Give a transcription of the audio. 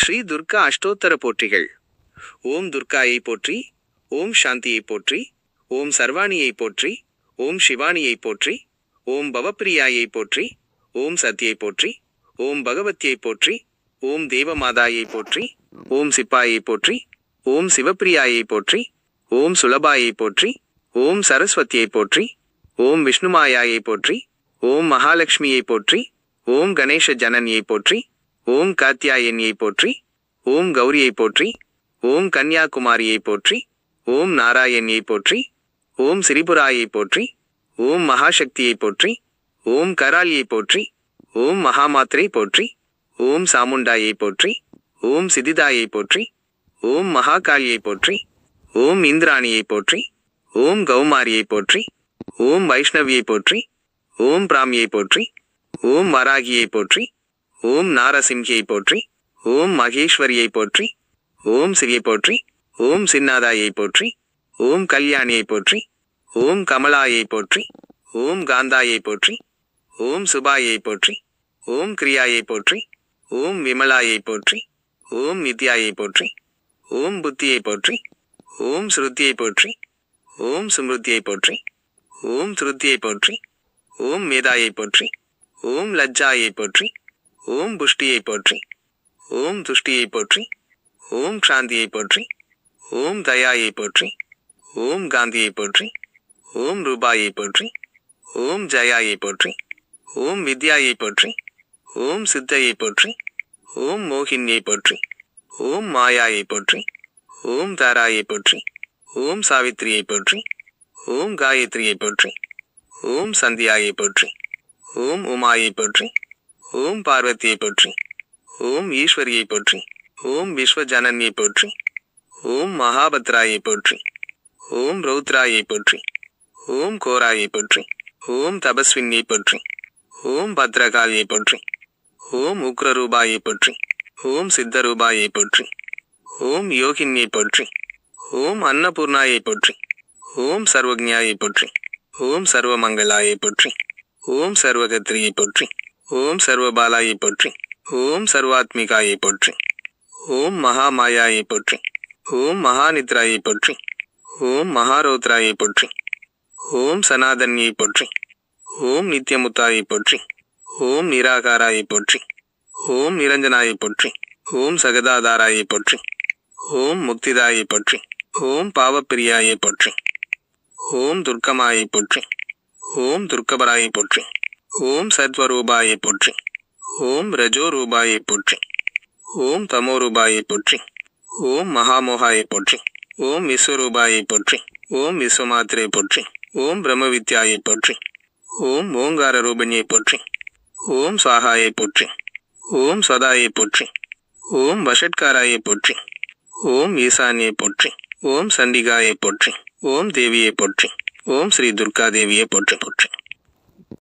ஸ்ரீ துர்கா அஷ்டோத்தர போற்றிகள் ஓம் துர்காயை போற்றி ஓம் சாந்தியை போற்றி ஓம் சர்வாணியை போற்றி ஓம் சிவானியை போற்றி ஓம் பவப்பிரியாயை போற்றி ஓம் சத்தியை போற்றி ஓம் பகவத்தியை போற்றி ஓம் தேவமாதாயை போற்றி ஓம் சிப்பாயை போற்றி ஓம் சிவப்பிரியாயை போற்றி ஓம் சுலபாயை போற்றி ஓம் சரஸ்வதியை போற்றி ஓம் விஷ்ணுமாயாயை போற்றி ஓம் மகாலட்சுமியை போற்றி ஓம் கணேச ஜனனியை போற்றி ஓம் காத்தியாயனியை போற்றி ஓம் கௌரியை போற்றி ஓம் கன்னியாகுமாரியை போற்றி ஓம் நாராயணியை போற்றி ஓம் சிரிபுராயை போற்றி ஓம் மகாசக்தியை போற்றி ஓம் கராலியை போற்றி ஓம் மகாமாத்திரை போற்றி ஓம் சாமுண்டாயை போற்றி ஓம் சிதிதாயை போற்றி ஓம் மகாகாளியை போற்றி ஓம் இந்திராணியை போற்றி ஓம் கௌமாரியை போற்றி ஓம் வைஷ்ணவியை போற்றி ஓம் பிராமியை போற்றி ஓம் வராகியை போற்றி ஓம் நாரசிம்ஹியை போற்றி ஓம் மகேஸ்வரியை போற்றி ஓம் சிறியை போற்றி ஓம் சின்னாதாயை போற்றி ஓம் கல்யாணியை போற்றி ஓம் கமலாயை போற்றி ஓம் காந்தாயை போற்றி ஓம் சுபாயை போற்றி ஓம் கிரியாயை போற்றி ஓம் விமலாயை போற்றி ஓம் வித்யாயை போற்றி ஓம் புத்தியை போற்றி ஓம் ஸ்ருத்தியை போற்றி ஓம் சுமிருத்தியை போற்றி ஓம் ஸ்ருத்தியை போற்றி ஓம் மேதாயை போற்றி ஓம் லஜ்ஜாயை போற்றி ஓம் புஷ்டியை போற்றி ஓம் துஷ்டியை போற்றி ஓம் சாந்தியை போற்றி ஓம் தயாயை போற்றி ஓம் காந்தியை போற்றி ஓம் ரூபாயை போற்றி ஓம் ஜயாயை போற்றி ஓம் வித்யாயை போற்றி ஓம் சித்தையை போற்றி ஓம் மோகினியை போற்றி ஓம் மாயாயை போற்றி ஓம் தாராயை போற்றி ஓம் சாவித்திரியை போற்றி ஓம் காயத்ரியை போற்றி ஓம் சந்தியாயை போற்றி ஓம் உமாயை போற்றி ஓம் பார்வதியை போற்றி ஓம் ஈஸ்வரியை போற்றி ஓம் விஸ்வஜனனியை போற்றி ஓம் மகாபத்ராயை போற்றி ஓம் ரௌத்ராயை போற்றி ஓம் கோராயை போற்றி ஓம் தபஸ்வினியை போற்றி ஓம் பத்ரகாலியை போற்றி ஓம் உக்ரரூபாயை போற்றி ஓம் சித்தரூபாயை போற்றி ஓம் யோகினியை போற்றி ஓம் அன்னபூர்ணாயை போற்றி ஓம் சர்வஜாயை போற்றி ஓம் சர்வமங்களாயை போற்றி ஓம் சர்வகத்ரியை போற்றி ஓம் சர்வபாலாயை போற்றி ஓம் சர்வாத்மிகாயை போற்றி ஓம் மகாமாயாயை போற்றி ஓம் மகாநித்ராயை போற்றி ஓம் மகாரோத்ராயை போற்றி ஓம் சனாதன்யை போற்றி ஓம் நித்யமுத்தாயை போற்றி ஓம் நிராகாராயை போற்றி ஓம் நிரஞ்சனாயை போற்றி ஓம் சகதாதாராயை போற்றி ஓம் முக்திதாயை போற்றி ஓம் பாவப்பிரியாயை போற்றி ஓம் துர்க்கமாயை போற்றி ஓம் துர்க்கபராயை போற்றி ஓம் சத்வரூபாயை போற்றி ஓம் ரஜோரூபாயை போற்றி ஓம் தமோரூபாயை போற்றி ஓம் மகாமோகாயை போற்றி ஓம் விஸ்வரூபாயை போற்றி ஓம் விஸ்வமாத்திரை போற்றி ஓம் பிரம்ம வித்யாயை போற்றி ஓம் ஓங்கார ரூபணியை போற்றி ஓம் சாகாயை போற்றி ஓம் சதாயை போற்றி ஓம் வஷட்காராயை போற்றி ஓம் ஈசானியை போற்றி ஓம் சண்டிகாயை போற்றி ஓம் தேவியை போற்றி ஓம் ஸ்ரீ துர்கா தேவியை போற்றி போற்றி